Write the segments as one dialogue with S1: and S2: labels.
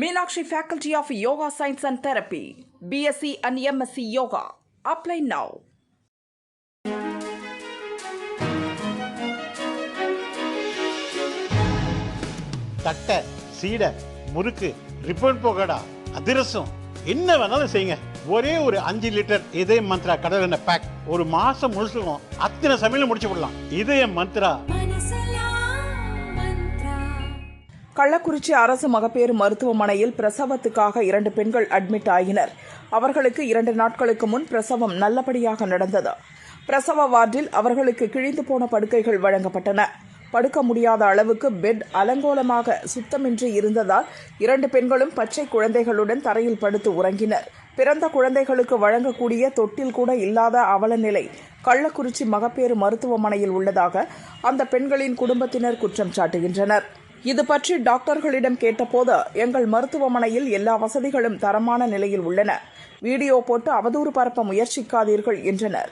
S1: Meenakshi faculty of yoga science and therapy BSc and MSc yoga apply now
S2: தட்டை சீடை முறுக்கு ribbon போகடா அதிரசம் என்ன வேணாலும் செய்யுங்க. ஒரே ஒரு அஞ்சு லிட்டர் இதய மந்த்ரா கடல் எண்ணெய் பேக் ஒரு மாசம் முழுசுக்கும் அத்தனை சமையலும் முடிச்சு விடலாம் இதய மந்த்ரா.
S1: கள்ளக்குறிச்சி அரசு மகப்பேறு மருத்துவமனையில் பிரசவத்துக்காக இரண்டு பெண்கள் அட்மிட் ஆகினர். அவர்களுக்கு இரண்டு நாட்களுக்கு முன் பிரசவம் நல்லபடியாக நடந்தது. பிரசவ வார்டில் அவர்களுக்கு கிழிந்து போன படுக்கைகள் வழங்கப்பட்டன. படுக்க முடியாத அளவுக்கு பெட் அலங்கோலமாக சுத்தமின்றி இருந்ததால் இரண்டு பெண்களும் பச்சை குழந்தைகளுடன் தரையில் படுத்து உறங்கினர். பிறந்த குழந்தைகளுக்கு வழங்கக்கூடிய தொட்டில் கூட இல்லாத அவல நிலை கள்ளக்குறிச்சி மகப்பேறு மருத்துவமனையில் உள்ளதாக அந்த பெண்களின் குடும்பத்தினர் குற்றம் சாட்டுகின்றனர். இது பற்றி டாக்டர்களிடம் கேட்டபோது எங்கள் மருத்துவமனையில் எல்லா வசதிகளும் தரமான நிலையில் உள்ளன. வீடியோ போட்டு அவதூறு பரப்ப முயற்சிக்காதீர்கள் என்றனர்.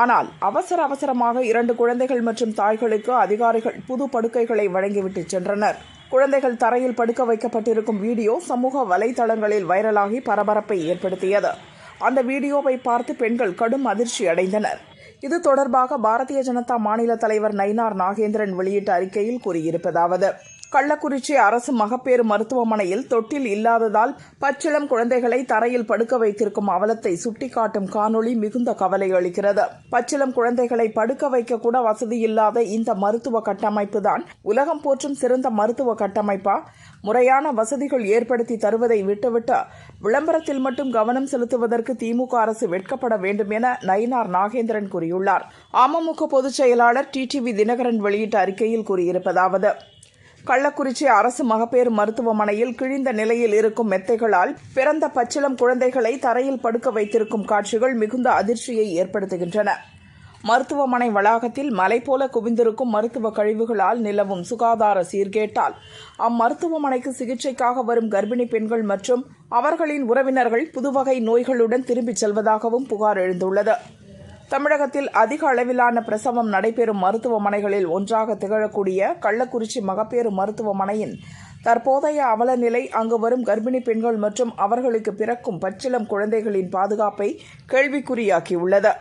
S1: ஆனால் அவசர அவசரமாக இரண்டு குழந்தைகள் மற்றும் தாய்களுக்கு அதிகாரிகள் புது படுக்கைகளை வழங்கிவிட்டு சென்றனர். குழந்தைகள் தரையில் படுக்க வைக்கப்பட்டிருக்கும் வீடியோ சமூக வலைதளங்களில் வைரலாகி பரபரப்பை ஏற்படுத்தியது. அந்த வீடியோவை பார்த்து பெண்கள் கடும் அதிர்ச்சி அடைந்தனர். இது தொடர்பாக பாரதிய ஜனதா மாநில தலைவர் நயினார் நாகேந்திரன் வெளியிட்ட அறிக்கையில் கூறியிருப்பதாவது கள்ளக்குறிச்சி அரசு மகப்பேறு மருத்துவமனையில் தொட்டில் இல்லாததால் பச்சிளம் குழந்தைகளை தரையில் படுக்க வைத்திருக்கும் அவலத்தை சுட்டிக்காட்டும் காணொளி மிகுந்த கவலை அளிக்கிறது. பச்சிளம் குழந்தைகளை படுக்க வைக்க கூட வசதி இல்லாத இந்த மருத்துவ கட்டமைப்பு தான் உலகம் போற்றும் சிறந்த மருத்துவ கட்டமைப்பா. முறையான வசதிகள் ஏற்படுத்தி தருவதை விட்டுவிட்டு விளம்பரத்தில் மட்டும் கவனம் செலுத்துவதற்கு திமுக அரசு வெட்கப்பட வேண்டும் என நயினார் நாகேந்திரன் கூறியுள்ளார். அமமுக பொதுச் செயலாளர் டிடிவி தினகரன் வெளியிட்ட அறிக்கையில் கூறியிருப்பதாவது கள்ளக்குறிச்சி அரசு மகப்பேறு மருத்துவமனையில் கிழிந்த நிலையில் இருக்கும் மெத்தைகளால் பிறந்த பச்சிளம் குழந்தைகளை தரையில் படுக்க வைத்திருக்கும் காட்சிகள் மிகுந்த அதிர்ச்சியை ஏற்படுத்துகின்றன. மருத்துவமனை வளாகத்தில் மலை போல குவிந்திருக்கும் மருத்துவ கழிவுகளால் நிலவும் சுகாதார சீர்கேட்டால். அம்மருத்துவமனைக்கு சிகிச்சைக்காக வரும் கர்ப்பிணி பெண்கள் மற்றும் அவர்களின் உறவினர்கள் புதுவகை நோய்களுடன் திரும்பிச் செல்வதாகவும் புகார் எழுந்துள்ளது. தமிழகத்தில் அதிக அளவிலான பிரசவம் நடைபெறும் மருத்துவமனைகளில் ஒன்றாக திகழக்கூடிய கள்ளக்குறிச்சி மகப்பேறு மருத்துவமனையின் தற்போதைய அவலநிலை அங்கு வரும் கர்ப்பிணி பெண்கள் மற்றும் அவர்களுக்கு பிறக்கும் பச்சிளம் குழந்தைகளின் பாதுகாப்பை கேள்விக்குறியாக்கியுள்ளது.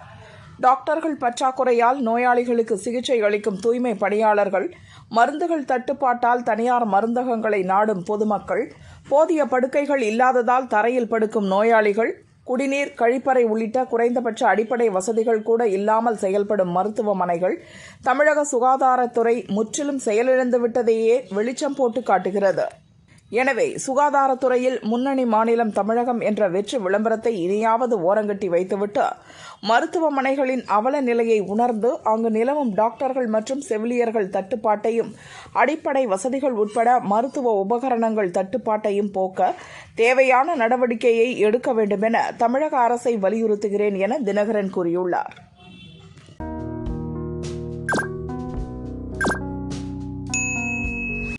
S1: டாக்டர்கள் பற்றாக்குறையால் நோயாளிகளுக்கு சிகிச்சை அளிக்கும் தூய்மை பணியாளர்கள் மருந்துகள் தட்டுப்பாட்டால் தனியார் மருந்தகங்களை நாடும் பொதுமக்கள் போதிய படுக்கைகள் இல்லாததால் தரையில் படுக்கும் நோயாளிகள் குடிநீர் கழிப்பறை உள்ளிட்ட குறைந்தபட்ச அடிப்படை வசதிகள் கூட இல்லாமல் செயல்படும் மருத்துவமனைகள் தமிழக சுகாதாரத்துறை முற்றிலும் செயலிழந்துவிட்டதையே வெளிச்சம் போட்டு காட்டுகிறது. எனவே சுகாதாரத்துறையில் முன்னணி மாநிலம் தமிழகம் என்ற வெற்றி விளம்பரத்தை இனியாவது ஓரங்கட்டி வைத்துவிட்டு மருத்துவமனைகளின் அவல நிலையை உணர்ந்து அங்கு நிலவும் டாக்டர்கள் மற்றும் செவிலியர்கள் தட்டுப்பாட்டையும் அடிப்படை வசதிகள் உட்பட மருத்துவ உபகரணங்கள் தட்டுப்பாட்டையும் போக்க தேவையான நடவடிக்கையை எடுக்க வேண்டுமென தமிழக அரசை வலியுறுத்துகிறேன் என தினகரன் கூறியுள்ளார்.